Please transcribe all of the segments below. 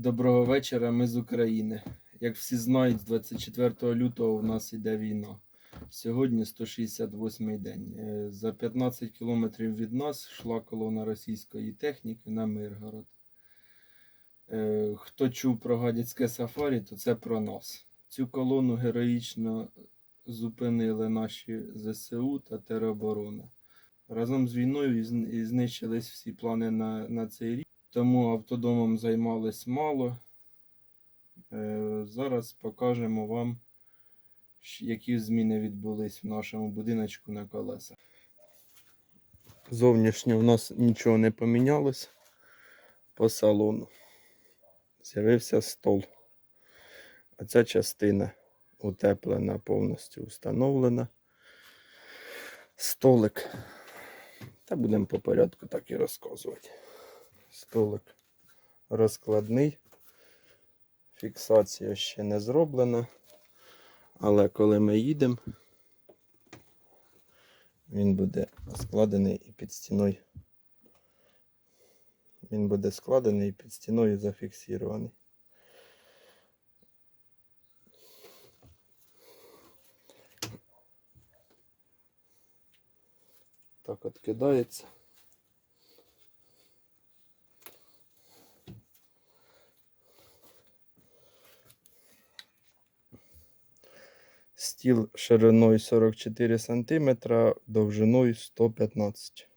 Доброго вечора, ми з України. Як всі знають, з 24 лютого у нас іде війна. Сьогодні 168-й день. Е, За 15 кілометрів від нас йшла колона російської техніки на Миргород. Е, Хто чув про гадяцьке сафарі, то це про нас. Цю колону героїчно зупинили наші ЗСУ та тероборона. Разом з війною знищились всі плани на, на цей рік. Тому автодомом займались мало. Е, Зараз покажемо вам, які зміни відбулись в нашому будиночку на колесах. Зовнішньо в нас нічого не помінялось по салону. З'явився стол. А ця частина утеплена, повністю встановлена. Столик. Та будемо по порядку так і розказувати. Столик розкладний. Фіксація ще не зроблена. Але коли ми їдемо, він буде складений і під стіною. Він буде складений і під стіною зафіксований. Так откидається. Стіл шириною 44 см, довжиною 115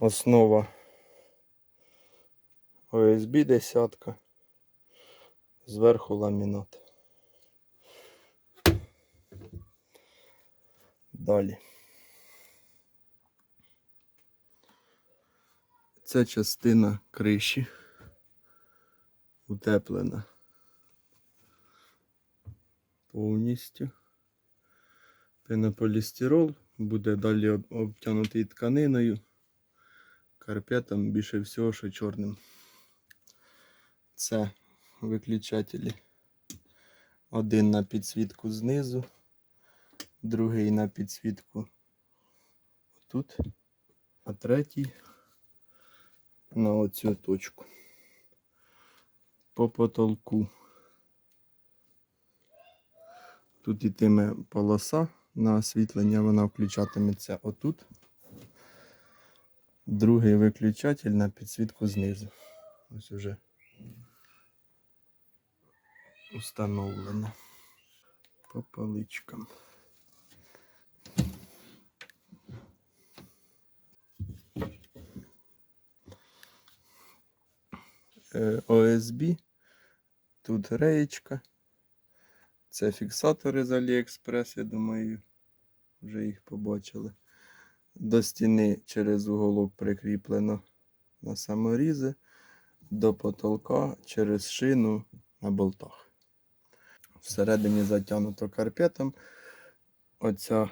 Основа ОСБ десятка. Зверху ламінат. Далі. Ця частина криші утеплена повністю. Пенополістирол буде далі обтянутий тканиною, карпетом більше всього, що чорним. Це виключателі. Один на підсвітку знизу, другий на підсвітку тут, а третій на оцю точку. По потолку. Тут ітиме полоса на освітлення, вона включатиметься отут. Другий виключатель на підсвітку знизу. Ось уже установлено. По поличкам. Е, ОСБ. Тут реєчка. Це фіксатори з Aliexpress, я думаю, вже їх побачили. До стіни через уголок прикріплено на саморізи, до потолка через шину на болтах. Всередині затягнуто карпетом. Оця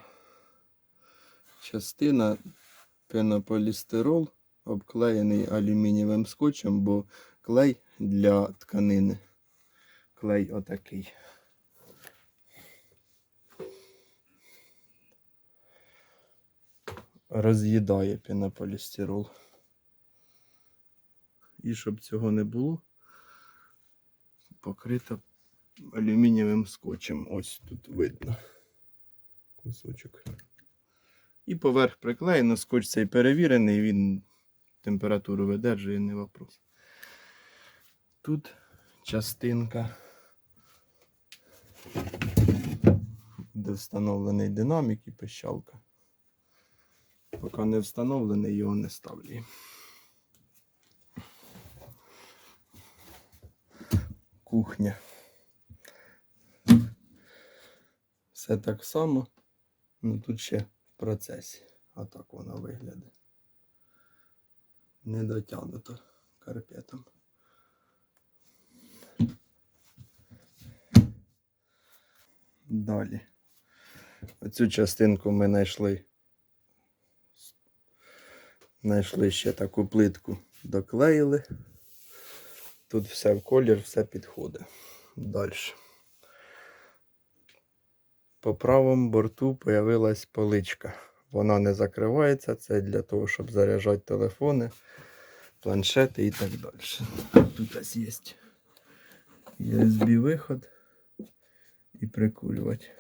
частина пенополістирол обклеєний алюмінієвим скотчем, бо клей для тканини. Клей отакий. Роз'їдає пенополістирол. І щоб цього не було, покрита алюмінієвим скотчем. Ось тут видно кусочок. І поверх приклеєно, скотч цей перевірений, він температуру видержує, не вопрос. Тут частинка, де встановлений динамік і пищалка. Поки не встановлений, його не ставлю. Кухня. Все так само. Ну тут ще в процесі. А так воно виглядає. Не дотягнуто карпетом. Далі. Оцю частинку ми знайшли Знайшли ще таку плитку, доклеїли. Тут все в колір, все підходить. Далі. По правому борту появилась поличка. Вона не закривається, це для того, щоб заряджати телефони. планшети і так далі. Тут ось є USB виход і прикурювач.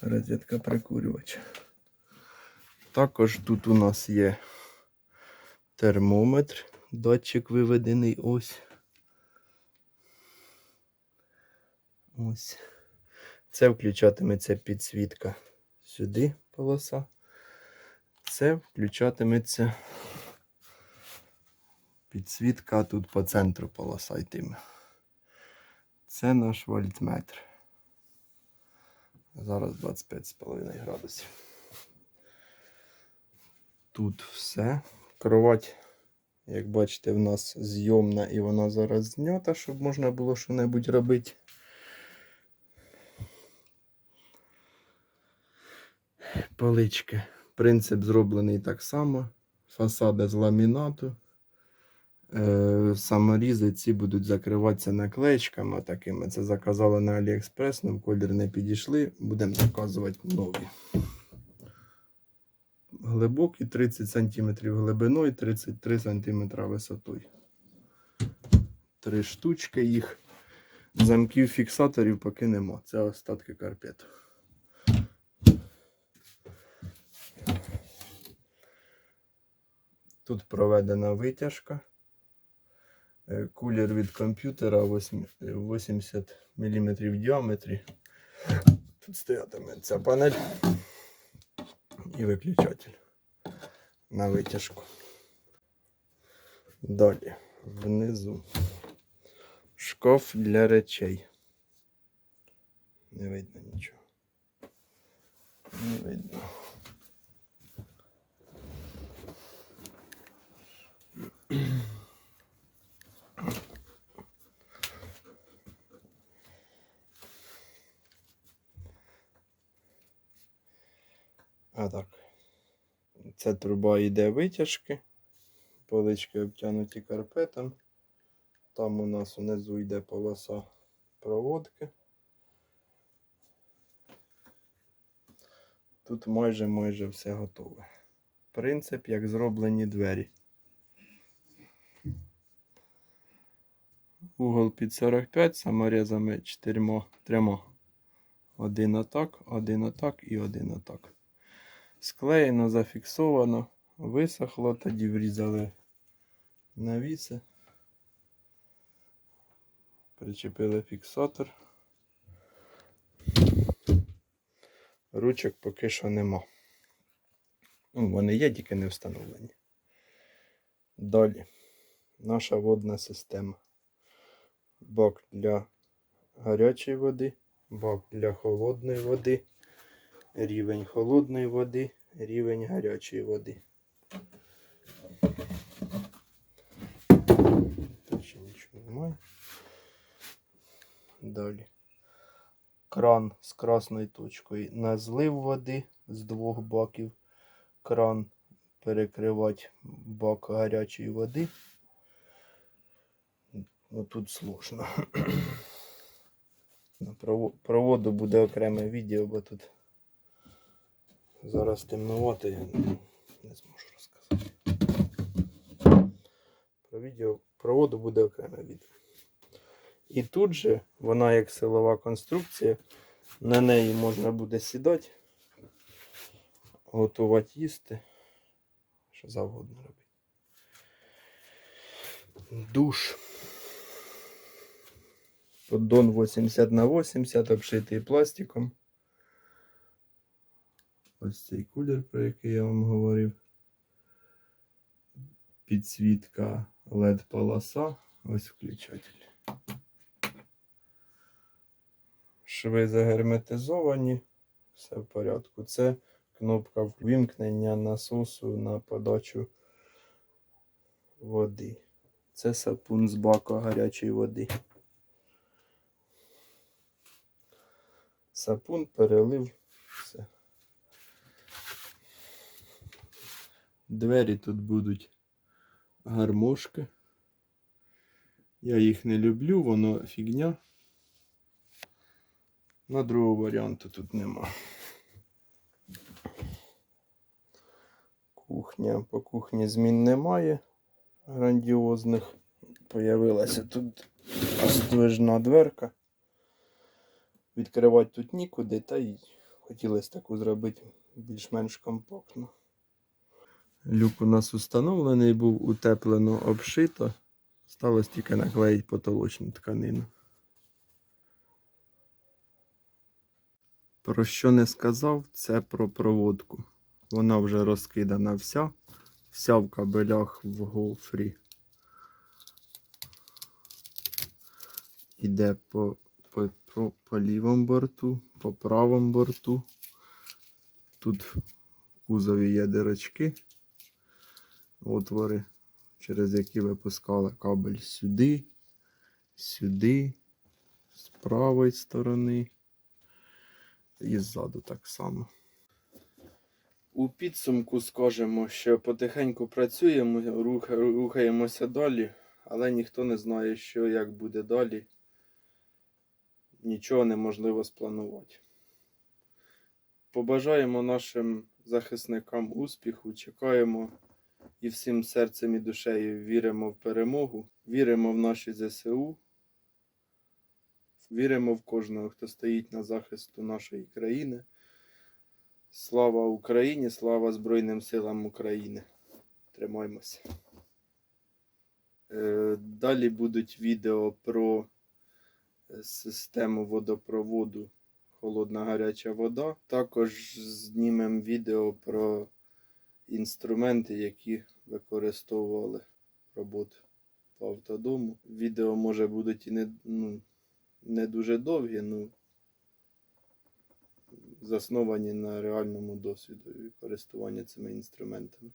Розетка прикурювач. Також тут у нас є термометр, датчик виведений ось. Ось. Це включатиметься підсвітка сюди полоса. Це включатиметься підсвітка тут по центру полоса йтиме. Це наш вольтметр. Зараз 25,5 градусів. Тут все. Кровать, як бачите, в нас зйомна і вона зараз знята, щоб можна було що-небудь робити. Полички. Принцип зроблений так само. Фасади з ламінату. Е, саморізи ці будуть закриватися наклеєчками такими. Це заказали на Aliexpress, нам колір не підійшли. Будемо заказувати нові. Глибокі 30 см глибиною, 33 см висотою. Три штучки їх. Замків фіксаторів поки нема. Це остатки карпету. Тут проведена витяжка. Е, Кулер від комп'ютера е, 80 мм в діаметрі. Тут стоятиме ця панель і виключатель на витяжку. Далі внизу шкаф для речей. Не видно нічого. Не видно. А так. Ця труба йде витяжки. Полички обтянуті карпетом. Там у нас внизу йде полоса проводки. Тут майже майже все готове. Принцип, як зроблені двері. Угол під 45 саморезами чотирма трьома. Один отак, один отак і один отак. Склеєно, зафіксовано, висохло, тоді врізали навіси. Причепили фіксатор. Ручок поки що нема. Ну, вони є, тільки не встановлені. Далі. Наша водна система. Бак для гарячої води, бак для холодної води, рівень холодної води, рівень гарячої води. Тут нічого немає. Далі. Кран з красною точкою на злив води з двох баків. Кран перекривати бак гарячої води. Ну тут сложно. На прово- проводу буде окреме відео, бо тут зараз темнувати, я не- зможу розказати. Про відео проводу буде окреме відео. І тут же вона як силова конструкція, на неї можна буде сідати, готувати їсти, що завгодно робити. Душ. Поддон 80 на 80, обшитий пластиком. Ось цей кулер, про який я вам говорив. Підсвітка LED полоса. Ось включатель. Шви загерметизовані. Все в порядку. Це кнопка вимкнення насосу на подачу води. Це сапун з бака гарячої води. Сапун перелив. Все. Двері тут будуть гармошки. Я їх не люблю, воно фігня. На другого варіанту тут нема. Кухня. По кухні змін немає. грандіозних. Появилася тут здвижна дверка. Відкривати тут нікуди, та й хотілося таку зробити більш-менш компактно. Люк у нас установлений був, утеплено, обшито. Сталося тільки наклеїти потолочну тканину. Про що не сказав, це про проводку. Вона вже розкидана вся. Вся в кабелях в гофрі. Іде по, по, по, по лівому борту, по правому борту. Тут в кузові є дирочки, отвори, через які випускали кабель сюди, сюди, з правої сторони і ззаду так само. У підсумку скажемо, що потихеньку працюємо, рухаємося далі, але ніхто не знає, що як буде далі. Нічого неможливо спланувати. Побажаємо нашим захисникам успіху, чекаємо і всім серцем і душею віримо в перемогу, віримо в наші ЗСУ, віримо в кожного, хто стоїть на захисту нашої країни. Слава Україні, слава Збройним силам України. Тримаймося. Е, Далі будуть відео про е, систему водопроводу холодна гаряча вода. Також знімемо відео про інструменти, які використовували роботу по автодому. Відео може будуть і не, ну, не дуже довгі, ну засновані на реальному досвіду користування цими інструментами.